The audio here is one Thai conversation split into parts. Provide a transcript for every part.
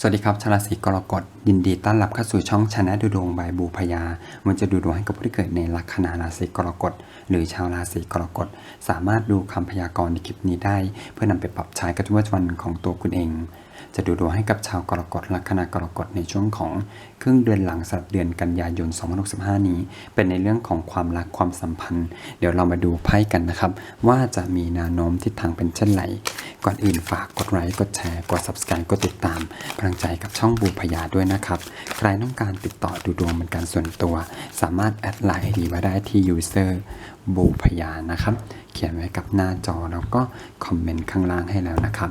สวัสดีครับชาวราศีกรกฎยินดีต้อนรับเข้าสู่ช่องชนะดูดวงบายบูพยามันจะดูดวงให้กับผู้ที่เกิดในลัคนาราศีกรกฎหรือชาวราศีกรกฎสามารถดูคำพยากรณ์ในคลิปนี้ได้ เพื่อนำไปปรับใช้กับทุกวันของตัวคุณเอง จะดูดวงให้กับชาวกรกฎลัคนากรกฎในช่วงของครึ่งเดือนหลังสำหรับเดือนกันยายน 2065 นี้ เป็นในเรื่องของความรักความสัมพันธ์ เดี๋ยวเรามาดูไพ่กันนะครับ ว่าจะมีแนวโน้มทิศทางเป็นเช่นไร ก่อนอื่นฝากกดไลค์กดแชร์กด subscribe กดติดตามกำลังใจกับช่องบูพยาด้วยนะครับ ใครต้องการติดต่อดูดวงเป็นการส่วนตัว สามารถแอดไลน์ไอดีมาได้ที่ user บูพยานะครับ เขียนไว้กับหน้าจอแล้วก็คอมเมนต์ข้างล่างให้แล้วนะครับ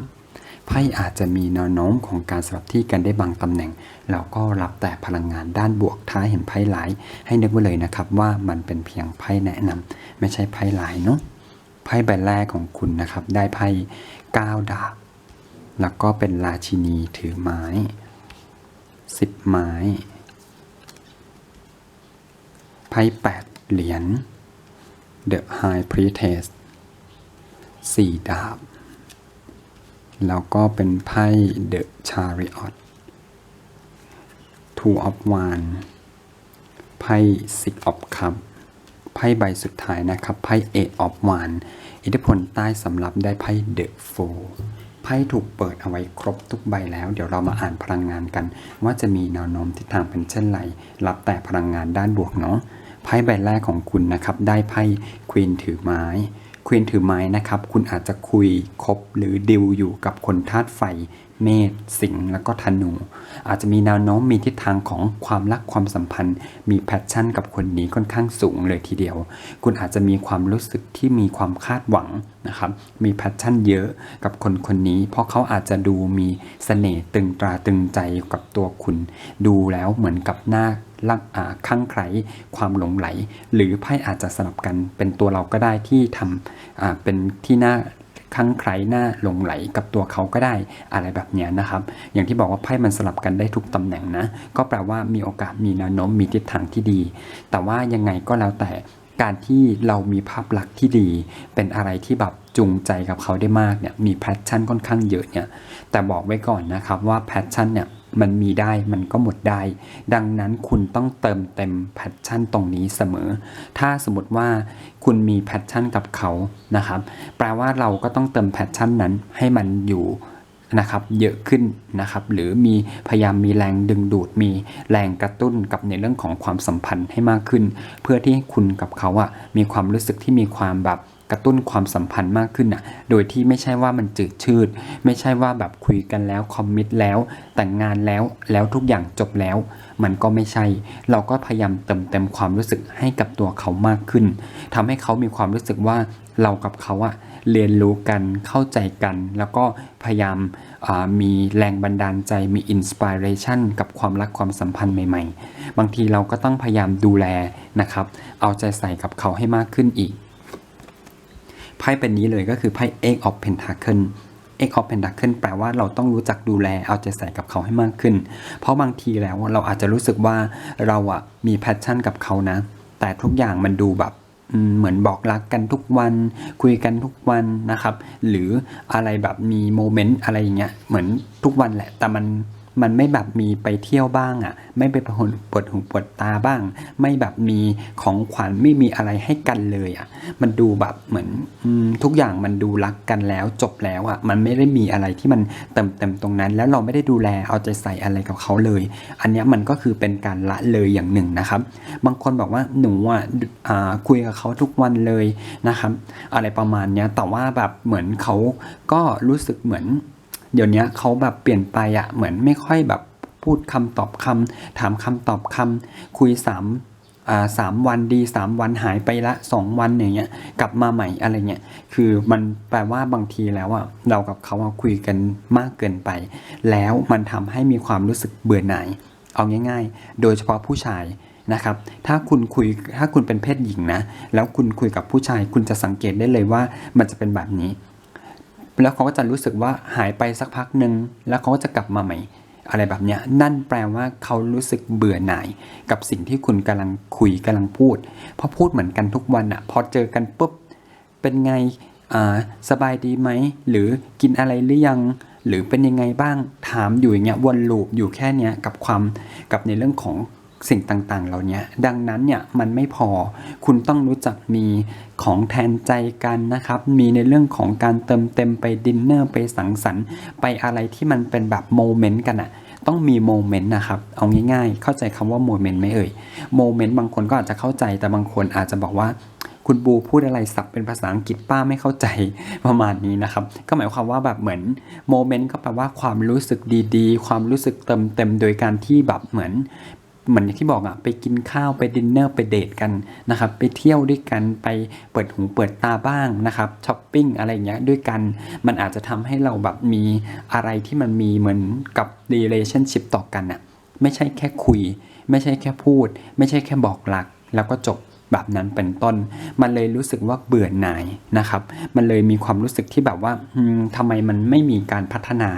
ไพ่อาจจะมีแนวโน้มของการสลับที่กันได้บางตำแหน่ง แล้วก็รับแต่พลังงานด้านบวกถ้าเห็นไพ่หลาย ให้นึกไว้เลยนะครับว่ามันเป็นเพียงไพ่แนะนำไม่ใช่ไพ่หลายเนาะไพ่ใบแรกของคุณนะครับ ได้ไพ่ก้าวดาบแล้วก็เป็นราชินีถือไม้สิบไม้ไพ่แปดเหรียญ The High Priestess สี่ดาบ แล้วก็เป็นไพ่ The Chariot Two of Wands ไพ่ Six of Cups ไพ่ใบสุดท้ายนะครับ ไพ่ Eight of Wands อิทธิพลใต้สำรับได้ไพ่ The Fool ไพ่ถูกเปิดเอาไว้ครบทุกใบแล้ว เดี๋ยวเรามาอ่านพลังงานกัน ว่าจะมีแนวโน้มทิศทางเป็นเช่นไร รับแต่พลังงานด้านบวกเนาะ ไพ่ใบแรกของคุณนะครับ ได้ไพ่ควีนถือไม้ ควีนถือไม้นะครับ คุณอาจจะคุยคบหรือดิวอยู่กับคนธาตุไฟ เมษสิงห์แล้วก็ธนู อาจจะมีแนวโน้มมีทิศทางของความรักความสัมพันธ์ มีแพชชั่นกับคนนี้ค่อนข้างสูงเลยทีเดียว คุณอาจจะมีความรู้สึกที่มีความคาดหวังนะครับ มีแพชชั่นเยอะกับคนคนนี้ เพราะเขาอาจจะดูมีเสน่ห์ตึงตราตึงใจกับตัวคุณ ดูแล้วเหมือนกับหน้า ข้างใครความหลงไหล หรือไพ่อาจจะสลับกันเป็นตัวเราก็ได้ที่ทำเป็นที่หน้าข้างใครหน้าหลงไหลกับตัวเขาก็ได้อะไรแบบนี้นะครับ อย่างที่บอกว่าไพ่มันสลับกันได้ทุกตำแหน่งนะ ก็แปลว่ามีโอกาสมีแนวโน้มมีทิศทางที่ดี แต่ว่ายังไงก็แล้วแต่การที่เรามีภาพลักษณ์ที่ดี เป็นอะไรที่แบบจูงใจกับเขาได้มากเนี่ยมีแพชชั่นค่อนข้างเยอะเนี่ยแต่บอกไว้ก่อนนะครับว่าแพชชั่นเนี่ย มันมีได้มันก็หมดได้ ดังนั้นคุณต้องเติมเต็มแพชชั่นตรงนี้เสมอ ถ้าสมมติว่าคุณมีแพชชั่นกับเขานะครับ แปลว่าเราก็ต้องเติมแพชชั่นนั้นให้มันอยู่นะครับเยอะขึ้นนะครับ หรือมีพยายามมีแรงดึงดูด มีแรงกระตุ้นกับในเรื่องของความสัมพันธ์ให้มากขึ้น เพื่อที่ให้คุณกับเขาอะมีความรู้สึกที่มีความแบบ กระตุ้นความสัมพันธ์มากขึ้นอะโดยที่ไม่ใช่ว่ามันจืดชืด ไม่ใช่ว่าแบบคุยกันแล้วคอมมิตแล้ว แต่งงานแล้วแล้วทุกอย่างจบแล้ว มันก็ไม่ใช่ เราก็พยายามเติมเต็มความรู้สึกให้กับตัวเขามากขึ้นทำให้เขามีความรู้สึกว่าเรากับเขาอะเรียนรู้กันเข้าใจกัน แล้วก็พยายามมีแรงบันดาลใจมีอินสปิเรชันกับความรักความสัมพันธ์ใหม่ ๆ บางทีเราก็ต้องพยายามดูแลนะครับ เอาใจใส่กับเขาให้มากขึ้นอีก ไพ่เป็นนี้เลยก็คือไพ่ Eight of Pentacle Eight of Pentacle แปลว่าเราต้องรู้จักดูแลเอาใจใส่กับเขาให้มากขึ้น เพราะบางทีแล้วเราอาจจะรู้สึกว่าเราอะมีแพชชั่นกับเขานะ แต่ทุกอย่างมันดูแบบเหมือนบอกรักกันทุกวัน คุยกันทุกวันนะครับ หรืออะไรแบบมีโมเมนต์อะไรอย่างเงี้ยเหมือนทุกวันแหละแต่มัน มันไม่แบบมีไปเที่ยวบ้างอะ่ะ ไม่ไปปวดหูปวดตาบ้าง ไม่แบบมีของขวัญไม่มีอะไรให้กันเลยอะ่ะ มันดูแบบเหมือนทุกอย่างมันดูรักกันแล้วจบแล้วอะ่ะ มันไม่ได้มีอะไรที่มันเต็มเต็มตรงนั้น แล้วเราไม่ได้ดูแลเอาใจใส่อะไรกับเขาเลย อันนี้มันก็คือเป็นการละเลยอย่างหนึ่งนะครับ บางคนบอกว่าหนูอะคุยกับเขาทุกวันเลยนะครับ อะไรประมาณนี้แต่ว่าแบบเหมือนเขาก็รู้สึกเหมือน เดี๋ยวนี้เขาแบบเปลี่ยนไปอะเหมือนไม่ค่อยแบบพูดคำตอบคำถามคำตอบคำคุยสามอ่าสามวันดีสามวันหายไปละสองวันอย่างเงี้ยกลับมาใหม่อะไรเงี้ยคือมันแปลว่าบางทีแล้วอะเรากับเขาคุยกันมากเกินไป แล้วมันทำให้มีความรู้สึกเบื่อหน่าย เอาง่าย ๆ โดยเฉพาะผู้ชายนะครับ ถ้าคุณคุยถ้าคุณเป็นเพศหญิงนะ แล้วคุณคุยกับผู้ชาย คุณจะสังเกตได้เลยว่ามันจะเป็นแบบนี้ แล้วเขาก็จะรู้สึกว่าหายไปสักพักหนึ่งแล้วเขาก็จะกลับมาใหม่ อะไรแบบนี้นั่นแปลว่าเขารู้สึกเบื่อหน่าย กับสิ่งที่คุณกำลังคุยกำลังพูดพราะพูดเหมือนกันทุกวันอะพอเจอกันปุ๊บเป็นไงสบายดีไหมหรือกินอะไรหรือยังหรือเป็นยังไงบ้างถามอยู่อย่างเงี้ยวนลูปอยู่แค่เนี้ยกับความกับในเรื่องของ สิ่งต่างๆ เหล่านี้ดังนั้นเนี่ยมันไม่พอคุณต้องรู้จักมีของแทนใจกันนะครับ มีในเรื่องของการเติมเต็มไปดินเนอร์ไปสังสรรค์ ไปอะไรที่มันเป็นแบบโมเมนต์กันอะต้องมีโมเมนต์นะครับ เอาง่ายๆ เข้าใจคำว่าโมเมนต์ไหมเอ่ยโมเมนต์บางคนก็อาจจะเข้าใจแต่บางคนอาจจะบอกว่าคุณบูพูดอะไรสับเป็นภาษาอังกฤษป้าไม่เข้าใจประมาณนี้นะครับ ก็หมายความว่าแบบเหมือนโมเมนต์ก็แปลว่าความรู้สึกดีๆ ความรู้สึกเติมเต็มโดยการที่แบบเหมือน เหมือนที่บอกอะไปกินข้าวไปดินเนอร์ไปเดทกันนะครับไปเที่ยวด้วยกันไปเปิดหูเปิดตาบ้างนะครับช้อปปิ้งอะไรอย่างเงี้ยด้วยกันมันอาจจะทำให้เราแบบมีอะไรที่มันมีเหมือนกับ relationship ต่อกันอะไม่ใช่แค่คุย ไม่ใช่แค่พูด ไม่ใช่แค่บอกรัก แล้วก็จบ แบบนั้นเป็นต้น มันเลยรู้สึกว่าเบื่อหน่ายนะครับ มันเลยมีความรู้สึกที่แบบว่าอืมทำไมมันไม่มีการพัฒนา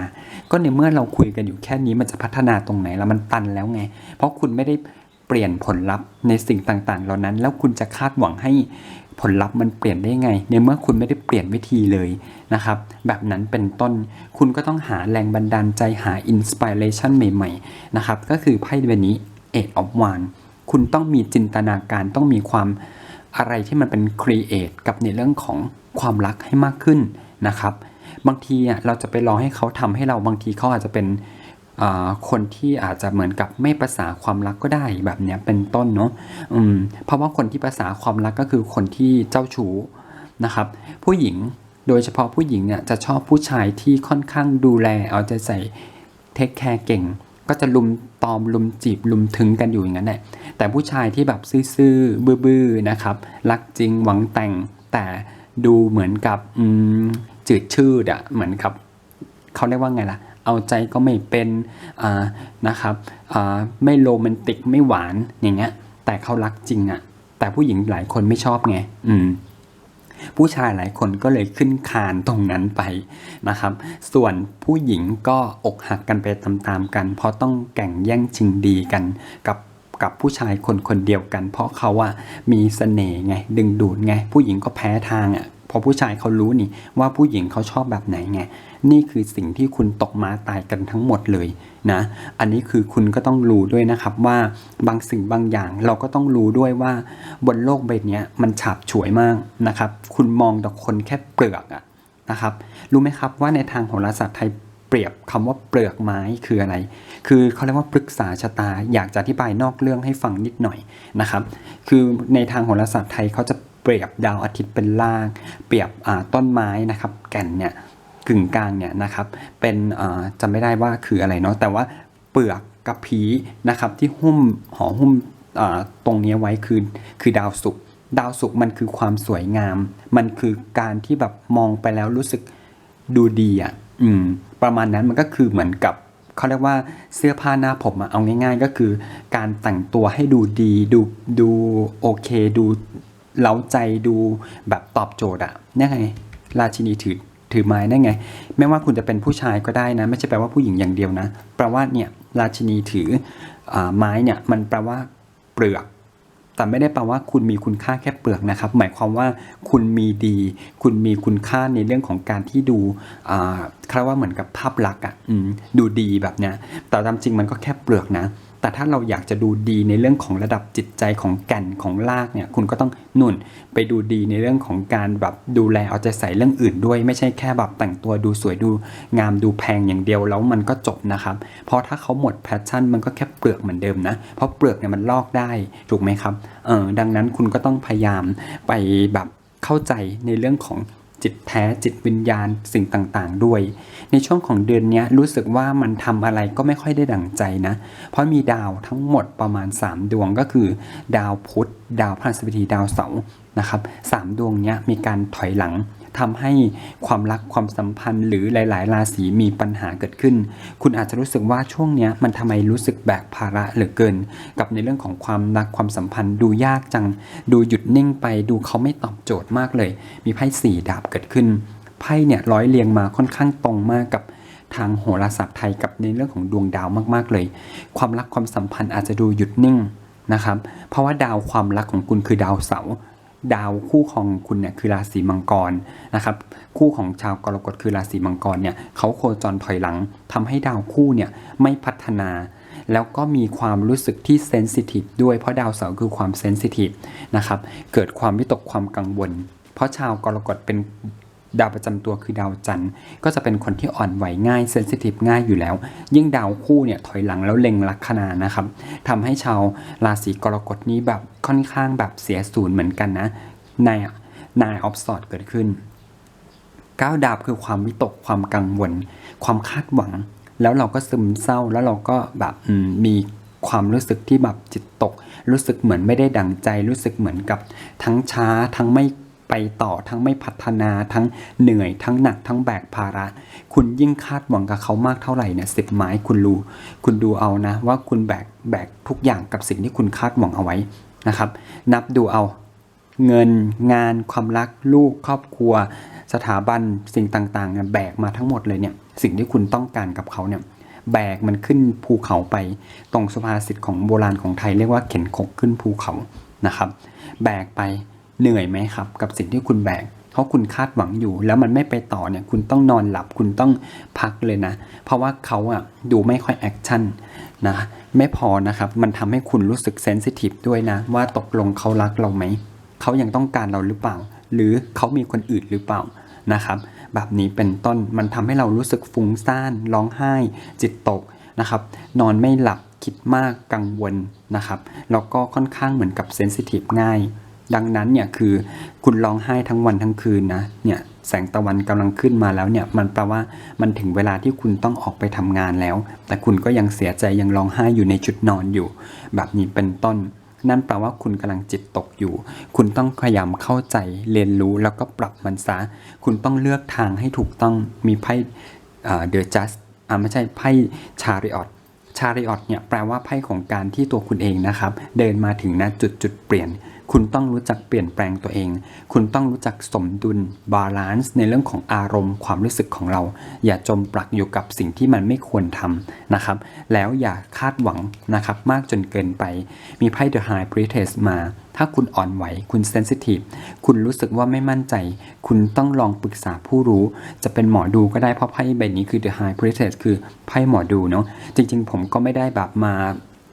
ก็ในเมื่อเราคุยกันอยู่แค่นี้มันจะพัฒนาตรงไหนแล้วมันตันแล้วไง เพราะคุณไม่ได้เปลี่ยนผลลัพธ์ในสิ่งต่างๆ เหล่านั้น แล้วคุณจะคาดหวังให้ผลลัพธ์มันเปลี่ยนได้ไง ในเมื่อคุณไม่ได้เปลี่ยนวิธีเลยนะครับ แบบนั้นเป็นต้นคุณก็ต้องหาแรงบันดาลใจหาอินสปิเรชันใหม่ ๆ นะครับ ก็คือไพ่ใบนี้ Eight of Wands คุณต้องมีจินตนาการต้องมีความอะไรที่มันเป็นครีเอทกับในเรื่องของความรักให้มากขึ้นนะครับ บางทีอะเราจะไปรอให้เขาทำให้เราบางทีเขาอาจจะเป็นคนที่อาจจะเหมือนกับไม่ประสาความรักก็ได้แบบเนี้ยเป็นต้นเนาะเพราะว่าคนที่ประสาความรักก็คือคนที่เจ้าชู้นะครับ ผู้หญิงโดยเฉพาะผู้หญิงเนี่ยจะชอบผู้ชายที่ค่อนข้างดูแลเอาใจใส่เทคแคร์เก่ง ก็จะลุมตอมลุมจีบลุมถึงกันอยู่อย่างนั้นแหละแต่ผู้ชายที่แบบซื่อๆบื้อๆนะครับรักจริงหวังแต่งแต่ดูเหมือนกับจืดชืดอะเหมือนกับเขาเรียกว่าไงล่ะ เอาใจก็ไม่เป็นอ่านะครับไม่โรแมนติกไม่หวานอย่างเงี้ยแต่เขารักจริงอะแต่ผู้หญิงหลายคนไม่ชอบไง อืม ผู้ชายหลายคนก็เลยขึ้นคานตรงนั้นไปนะครับ ส่วนผู้หญิงก็อกหักกันไปตามๆกัน เพราะต้องแก่งแย่งชิงดีกันกับกับผู้ชายคนคนเดียวกัน เพราะเขาอะมีเสน่ห์ไง ดึงดูดไง ผู้หญิงก็แพ้ทางอะ เพอผู้ชายเขารู้นี่ว่าผู้หญิงเขาชอบแบบไหนไง นี่คือสิ่งที่คุณตกมาตายกันทั้งหมดเลยนะ อันนี้คือคุณก็ต้องรู้ด้วยนะครับว่าบางสิ่งบางอย่างเราก็ต้องรู้ด้วยว่าบนโลกใบนี้มันฉาบฉวยมากนะครับ คุณมองแต่คนแค่เปลือกอะนะครับ รู้ไหมครับว่าในทางโหราศาสตร์ไทยเปรียบคำว่าเปลือกไม้คืออะไร คือเขาเรียกว่าปรึกษาชะตา อยากจะอธิบายนอกเรื่องให้ฟังนิดหน่อยนะครับ คือในทางโหราศาสตร์ไทยเขาจะ รียบดาวอาทิตย์เป็นรากเปรียบต้นไม้นะครับแก่นเนี่ยกึ่งกลางเนี่ยนะครับเป็นจำไม่ได้ว่าคืออะไรเนาะแต่ว่าเปลือกกับผีนะครับที่หุ้มห่อหุ้มตรงนี้ไว้คือคือดาวศุกร์ดาวศุกร์มันคือความสวยงาม มันคือการที่แบบมองไปแล้วรู้สึกดูดีอะอืมประมาณนั้นมันก็คือเหมือนกับเขาเรียกว่าเสื้อผ้าหน้าผมอะเอาง่าย ๆ ก็คือ การแต่งตัวให้ดูดีดูดูโอเค ดู เล้าใจดูแบบตอบโจทย์อะนี่ไงราชินีถือถือไม้นั่นไง ไม่ว่าคุณจะเป็นผู้ชายก็ได้นะ ไม่ใช่แปลว่าผู้หญิงอย่างเดียวนะแปลว่าเนี่ยราชินีถืออไม้เนี่ยมันแปลว่าเปลือกแต่ไม่ได้แปลว่าคุณมีคุณค่าแค่เปลือกนะครับ หมายความว่าคุณมีดี คุณมีคุณค่าในเรื่องของการที่ดูอ่าว่าเหมือนกับภาพลักษณ์อะดูดีแบบเนี้ยแต่ตามจริงมันก็แค่เปลือกนะ แต่ถ้าเราอยากจะดูดีในเรื่องของระดับจิตใจของแก่นของรากเนี่ยคุณก็ต้องนุ่นไปดูดีในเรื่องของการแบบดูแลเอาใจใส่เรื่องอื่นด้วย ไม่ใช่แค่แบบแต่งตัวดูสวยดูงามดูแพงอย่างเดียวแล้วมันก็จบนะครับ เพราะถ้าเขาหมดแพชชั่นมันก็แค่เปลือกเหมือนเดิมนะ เพราะเปลือกเนี่ยมันลอกได้ถูกไหมครับเออดังนั้นคุณก็ต้องพยายามไปแบบเข้าใจในเรื่องของ จิตแท้จิตวิญญาณสิ่งต่างๆ ด้วย ในช่วงของเดือนนี้รู้สึกว่ามันทำอะไรก็ไม่ค่อยได้ดั่งใจนะ เพราะมีดาวทั้งหมดประมาณ 3 ดวงก็คือ ดาวพุธ ดาวพฤหัสบดีดาวเสาร์นะครับสามดวงนี้มีการถอยหลัง ทำให้ความรักความสัมพันธ์หรือหลาย ๆ ราศีมีปัญหาเกิดขึ้น คุณอาจจะรู้สึกว่าช่วงเนี้ยมันทำไมรู้สึกแบกภาระเหลือเกิน กับในเรื่องของความรักความสัมพันธ์ดูยากจัง ดูหยุดนิ่งไป ดูเขาไม่ตอบโจทย์มากเลย มีไพ่สี่ดาบเกิดขึ้นไพ่เนี่ยร้อยเรียงมาค่อนข้างตรงมากกับทางโหราศาสตร์ไทยกับในเรื่องของดวงดาวมาก ๆ เลย ความรักความสัมพันธ์อาจจะดูหยุดนิ่งนะครับ เพราะว่าดาวความรักของคุณคือดาวเสาร์ ดาวคู่ของคุณเนี่ยคือราศีมังกรนะครับคู่ของชาวกรกฎคือราศีมังกรเนี่ยเขาโคจรถอยหลังทำให้ดาวคู่เนี่ยไม่พัฒนา แล้วก็มีความรู้สึกที่เซนซิทีฟด้วยเพราะดาวเสาร์คือความเซนซิทีฟนะครับเกิดความวิตกความกังวล เพราะชาวกรกฎเป็น ดาวประจำตัวคือดาวจันทร์ก็จะเป็นคนที่อ่อนไหวง่ายเซนซิทีฟง่ายอยู่แล้ว ยิ่งดาวคู่เนี่ยถอยหลังแล้วเล็งลัคนานะครับทำให้ชาวราศีกรกฎนี้แบบค่อนข้างแบบเสียศูนย์เหมือนกันนะนายนายออฟสอดเกิดขึ้นก้าวดาบคือความวิตกความกังวล ความคาดหวัง แล้วเราก็ซึมเศร้าแล้วเราก็แบบมมีความรู้สึกที่แบบจิตตก รู้สึกเหมือนไม่ได้ดั่งใจ รู้สึกเหมือนกับทั้งช้าทั้งไม่ ไปต่อทั้งไม่พัฒนาทั้งเหนื่อยทั้งหนักทั้งแบกภาระ คุณยิ่งคาดหวังกับเขามากเท่าไหร่เนี่ยสิบไม้คุณรู้คุณดูเอานะ ว่าคุณแบกแบกทุกอย่างกับสิ่งที่คุณคาดหวังเอาไว้นะครับ นับดูเอาเงินงานความรักลูกครอบครัว สถาบันสิ่งต่างๆเนี่ยแบกมาทั้งหมดเลยเนี่ยสิ่งที่คุณต้องการกับเขาเนี่ยแบกมันขึ้นภูเขาไป ตรงสุภาษิตของโบราณของไทยเรียกว่าเข็นคกขึ้นภูเขานะครับ แบกไป เหนื่อยไหมครับ กับสิ่งที่คุณแบกเพราะคุณคาดหวังอยู่ แล้วมันไม่ไปต่อเนี่ย คุณต้องนอนหลับคุณต้องพักเลยนะ เพราะว่าเขาอะดูไม่ค่อยแอคชั่นนะไม่พอนะครับ มันทำให้คุณรู้สึกเซนซิทีฟด้วยนะ ว่าตกลงเขารักเราไหมเขายังต้องการเราหรือเปล่า หรือเขามีคนอื่นหรือเปล่านะครับ แบบนี้เป็นต้นมันทำให้เรารู้สึกฟุ้งซ่านร้องไห้ จิตตกนะครับ นอนไม่หลับคิดมากกังวลนะครับแล้วก็ค่อนข้างเหมือนกับเซนซิทีฟง่าย ดังนั้นเนี่ยคือคุณร้องไห้ทั้งวันทั้งคืนนะเนี่ยแสงตะวันกำลังขึ้นมาแล้วเนี่ยมันแปลว่ามันถึงเวลาที่คุณต้องออกไปทำงานแล้ว แต่คุณก็ยังเสียใจยังร้องไห้อยู่ในจุดนอนอยู่ แบบนี้เป็นต้น นั่นแปลว่าคุณกำลังจิตตกอยู่ คุณต้องพยายามเข้าใจเรียนรู้แล้วก็ปรับมันซะ คุณต้องเลือกทางให้ถูกต้องมีไพ่เดอะจัสอ่าไม่ใช่ไพ่ชาริออตชาริออตเนี่ยแปลว่าไพ่ของการที่ตัวคุณเองนะครับ เดินมาถึงณจุดจุดเปลี่ยน คุณต้องรู้จักเปลี่ยนแปลงตัวเอง คุณต้องรู้จักสมดุลบาลานซ์ในเรื่องของอารมณ์ความรู้สึกของเรา อย่าจมปลักอยู่กับสิ่งที่มันไม่ควรทำนะครับ แล้วอย่าคาดหวังนะครับมากจนเกินไป มีไพ่ The High Priestess มา ถ้าคุณอ่อนไหว คุณเซนซิทีฟ คุณรู้สึกว่าไม่มั่นใจ คุณต้องลองปรึกษาผู้รู้ จะเป็นหมอดูก็ได้เพราะไพ่ใบนี้คือ The High Priestess คือไพ่หมอดูเนาะ จริงๆ ผมก็ไม่ได้แบบมา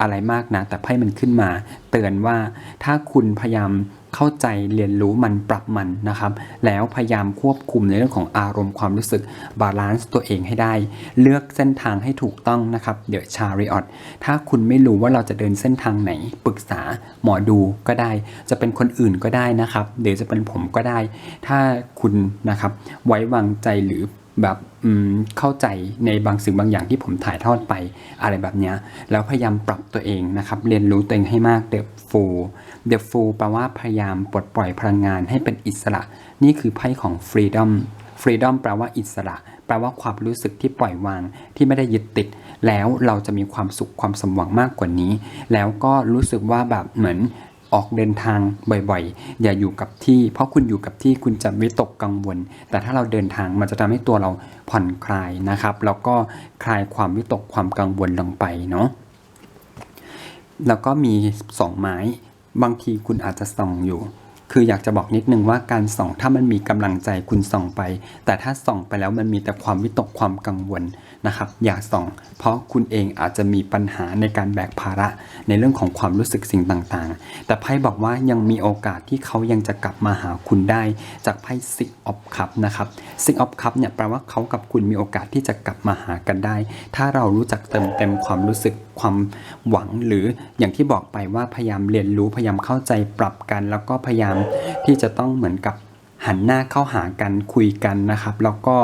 อะไรมากนะ แต่ไพ่มันขึ้นมา เตือนว่าถ้าคุณพยายามเข้าใจเรียนรู้มันปรับมันนะครับ แล้วพยายามควบคุมในเรื่องของอารมณ์ความรู้สึกบาลานซ์ตัวเองให้ได้ เลือกเส้นทางให้ถูกต้องนะครับเดี๋ยวชาริออตถ้าคุณไม่รู้ว่าเราจะเดินเส้นทางไหน ปรึกษาหมอดูก็ได้ จะเป็นคนอื่นก็ได้นะครับเดี๋ยวจะเป็นผมก็ได้ ถ้าคุณนะครับไว้วางใจหรือ แบบเข้าใจในบางสิ่งบางอย่างที่ผมถ่ายทอดไปอะไรแบบนี้แล้วพยายามปรับตัวเองนะครับเรียนรู้ตัวเองให้มากเด e ฟูเด e ฟูแปลว่าพยายามปลดปล่อยพลังงานให้เป็นอิสระ นี่คือไพ่ของ freedom freedom แปลว่าอิสระ แปลว่าความรู้สึกที่ปล่อยวางที่ไม่ได้ยึดติด แล้วเราจะมีความสุขความสมหวังมากกว่านี้ แล้วก็รู้สึกว่าแบบเหมือน ออกเดินทางบ่อยๆ อย่าอยู่กับที่ เพราะคุณอยู่กับที่คุณจะวิตกกังวล แต่ถ้าเราเดินทางมันจะทำให้ตัวเราผ่อนคลายนะครับ แล้วก็คลายความวิตกความกังวลลงไปเนาะแล้วก็มีสองไม้ บางทีคุณอาจจะส่องอยู่ คืออยากจะบอกนิดนึงว่าการส่องถ้ามันมีกำลังใจคุณส่องไป แต่ถ้าส่องไปแล้วมันมีแต่ความวิตกความกังวลนะครับ อย่าส่อง เพราะคุณเองอาจจะมีปัญหาในการแบกภาระในเรื่องของความรู้สึกสิ่งต่างๆ แต่ไพ่บอกว่ายังมีโอกาสที่เขายังจะกลับมาหาคุณได้ จากไพ่ซิกออฟคัพนะครับซิกออฟคัพเนี่ยแปลว่าเขากับคุณมีโอกาสที่จะกลับมาหากันได้ ถ้าเรารู้จักเติมเต็มความรู้สึก ความหวังหรืออย่างที่บอกไปว่าพยายามเรียนรู้พยายามเข้าใจปรับกัน แล้วก็พยายามที่จะต้องเหมือนกับหันหน้าเข้าหากันคุยกันนะครับ แล้วก็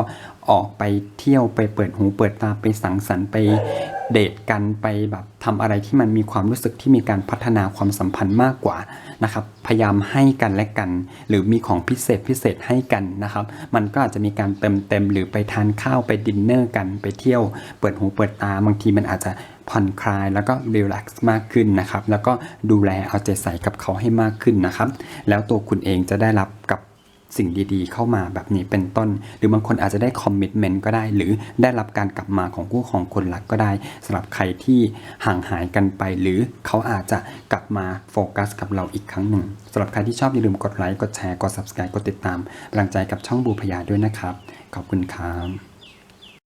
ออกไปเที่ยวไปเปิดหูเปิดตาไปสังสรรค์ไปเดทกันไปแบบทำอะไรที่มันมีความรู้สึกที่มีการพัฒนาความสัมพันธ์มากกว่านะครับ พยายามให้กันและกัน หรือมีของพิเศษพิเศษให้กันนะครับ มันก็อาจจะมีการเติมเต็มหรือไปทานข้าวไปดินเนอร์กันไปเที่ยว เปิดหูเปิดตาบางทีมันอาจจะ ผ่อนคลายแล้วก็รีแลกซ์มากขึ้นนะครับ แล้วก็ดูแลเอาใจใส่กับเขาให้มากขึ้นนะครับ แล้วตัวคุณเองจะได้รับกับสิ่งดีๆ เข้ามาแบบนี้เป็นต้น หรือบางคนอาจจะได้คอมมิชเมนต์ก็ได้ หรือได้รับการกลับมาของคู่ของคนรักก็ได้สำหรับใครที่ห่างหายกันไป หรือเขาอาจจะกลับมาโฟกัสกับเราอีกครั้งหนึ่งสำหรับใครที่ชอบอย่าลืมกดไลค์กดแชร์กด subscribe กดติดตามกำลังใจกับช่องบูพยาด้วยนะครับ ขอบคุณครับ